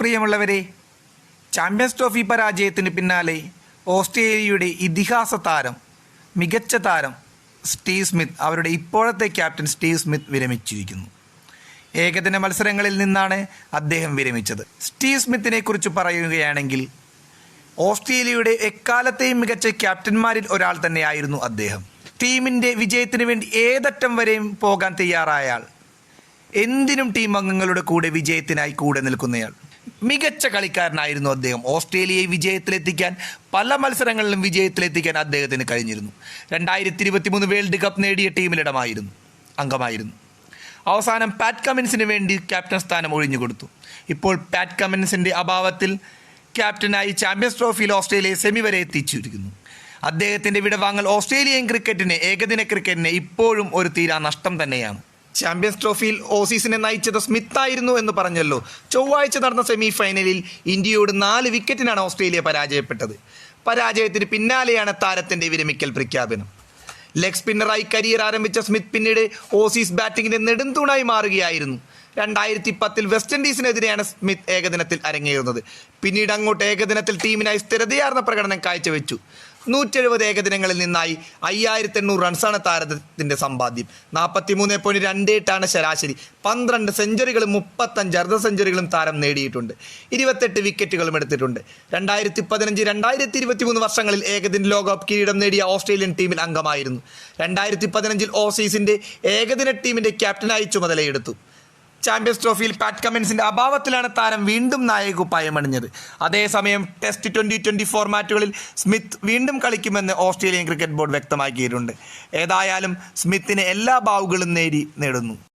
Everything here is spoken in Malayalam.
പ്രിയമുള്ളവരെ ചാമ്പ്യൻസ് ട്രോഫി പരാജയത്തിന് പിന്നാലെ ഓസ്ട്രേലിയയുടെ ഇതിഹാസ താരം മികച്ച താരം സ്റ്റീവ് സ്മിത്ത് അവരുടെ ഇപ്പോഴത്തെ ക്യാപ്റ്റൻ സ്റ്റീവ് സ്മിത്ത് വിരമിച്ചിരിക്കുന്നു. ഏകദിന മത്സരങ്ങളിൽ നിന്നാണ് അദ്ദേഹം വിരമിച്ചത്. സ്റ്റീവ് സ്മിത്തിനെ കുറിച്ച് പറയുകയാണെങ്കിൽ ഓസ്ട്രേലിയയുടെ എക്കാലത്തെയും മികച്ച ക്യാപ്റ്റന്മാരിൽ ഒരാൾ തന്നെയായിരുന്നു അദ്ദേഹം. ടീമിന്റെ വിജയത്തിന് വേണ്ടി ഏതറ്റം വരെയും പോകാൻ തയ്യാറായ ആൾ എന്തിനും ടീം അംഗങ്ങളുടെ കൂടെ വിജയത്തിനായി കൂടെ നിൽക്കുന്നയാൾ. മികച്ച കളിക്കാരനായിരുന്നു അദ്ദേഹം. ഓസ്ട്രേലിയയെ വിജയത്തിലെത്തിക്കാൻ പല മത്സരങ്ങളിലും വിജയത്തിലെത്തിക്കാൻ അദ്ദേഹത്തിന് കഴിഞ്ഞിരുന്നു. രണ്ടായിരത്തി ഇരുപത്തി മൂന്ന് വേൾഡ് കപ്പ് നേടിയ ടീമിലിടമായിരുന്നു അംഗമായിരുന്നു. അവസാനം പാറ്റ് കമിൻസിന് വേണ്ടി ക്യാപ്റ്റൻ സ്ഥാനം ഒഴിഞ്ഞുകൊടുത്തു. ഇപ്പോൾ പാറ്റ് കമിൻസിന്റെ അഭാവത്തിൽ ക്യാപ്റ്റനായി ചാമ്പ്യൻസ് ട്രോഫിയിൽ ഓസ്ട്രേലിയയെ സെമി വരെ എത്തിച്ചിരിക്കുന്നു. അദ്ദേഹത്തിന്റെ വിടവാങ്ങൽ ഓസ്ട്രേലിയൻ ക്രിക്കറ്റിനെ ഏകദിന ക്രിക്കറ്റിനെ ഇപ്പോഴും ഒരു തീരാ നഷ്ടം തന്നെയാണ്. ചാമ്പ്യൻസ് ട്രോഫിയിൽ ഓസീസിനെ നയിച്ചത് സ്മിത്തായിരുന്നു എന്ന് പറഞ്ഞല്ലോ. ചൊവ്വാഴ്ച നടന്ന സെമി ഫൈനലിൽ ഇന്ത്യയോട് നാല് വിക്കറ്റിനാണ് ഓസ്ട്രേലിയ പരാജയപ്പെട്ടത്. പരാജയത്തിന് പിന്നാലെയാണ് താരത്തിന്റെ വിരമിക്കൽ പ്രഖ്യാപനം. ലെഗ് സ്പിന്നറായി കരിയർ ആരംഭിച്ച സ്മിത്ത് പിന്നീട് ഓസീസ് ബാറ്റിങ്ങിന്റെ നെടുന്തൂണായി മാറുകയായിരുന്നു. രണ്ടായിരത്തി പത്തിൽ വെസ്റ്റ് ഇൻഡീസിനെതിരെയാണ് സ്മിത്ത് ഏകദിനത്തിൽ അരങ്ങേറുന്നത്. പിന്നീട് അങ്ങോട്ട് ഏകദിനത്തിൽ ടീമിനായി സ്ഥിരതയാർന്ന പ്രകടനം കാഴ്ചവെച്ചു. നൂറ്റെഴുപത് ഏകദിനങ്ങളിൽ നിന്നായി അയ്യായിരത്തി എണ്ണൂറ് റൺസാണ് താരത്തിന്റെ സമ്പാദ്യം. നാൽപ്പത്തി മൂന്ന് പോയിന്റ് രണ്ട് എട്ടാണ് ശരാശരി. പന്ത്രണ്ട് സെഞ്ചുറികളും മുപ്പത്തഞ്ച് അർദ്ധ സെഞ്ചുറികളും താരം നേടിയിട്ടുണ്ട്. ഇരുപത്തെട്ട് വിക്കറ്റുകളും എടുത്തിട്ടുണ്ട്. രണ്ടായിരത്തി പതിനഞ്ച് രണ്ടായിരത്തി ഇരുപത്തി മൂന്ന് വർഷങ്ങളിൽ ഏകദിന ലോകകപ്പ് കിരീടം നേടിയ ഓസ്ട്രേലിയൻ ടീമിൽ അംഗമായിരുന്നു. രണ്ടായിരത്തി പതിനഞ്ചിൽ ഓസീസിന്റെ ഏകദിന ടീമിന്റെ ക്യാപ്റ്റനായി ചുമതലയെടുത്തു. ചാമ്പ്യൻസ് ട്രോഫിയിൽ പാറ്റ് കമിൻസിന്റെ അഭാവത്തിലാണ് താരം വീണ്ടും നായകുപ്പായം അതേസമയം ടെസ്റ്റ് ട്വന്റി ട്വന്റി ഫോർമാറ്റുകളിൽ സ്മിത്ത് വീണ്ടും കളിക്കുമെന്ന് ഓസ്ട്രേലിയൻ ക്രിക്കറ്റ് ബോർഡ് വ്യക്തമാക്കിയിട്ടുണ്ട്. ഏതായാലും സ്മിത്തിന് എല്ലാ ബാവുകളും നേടി നേടുന്നു.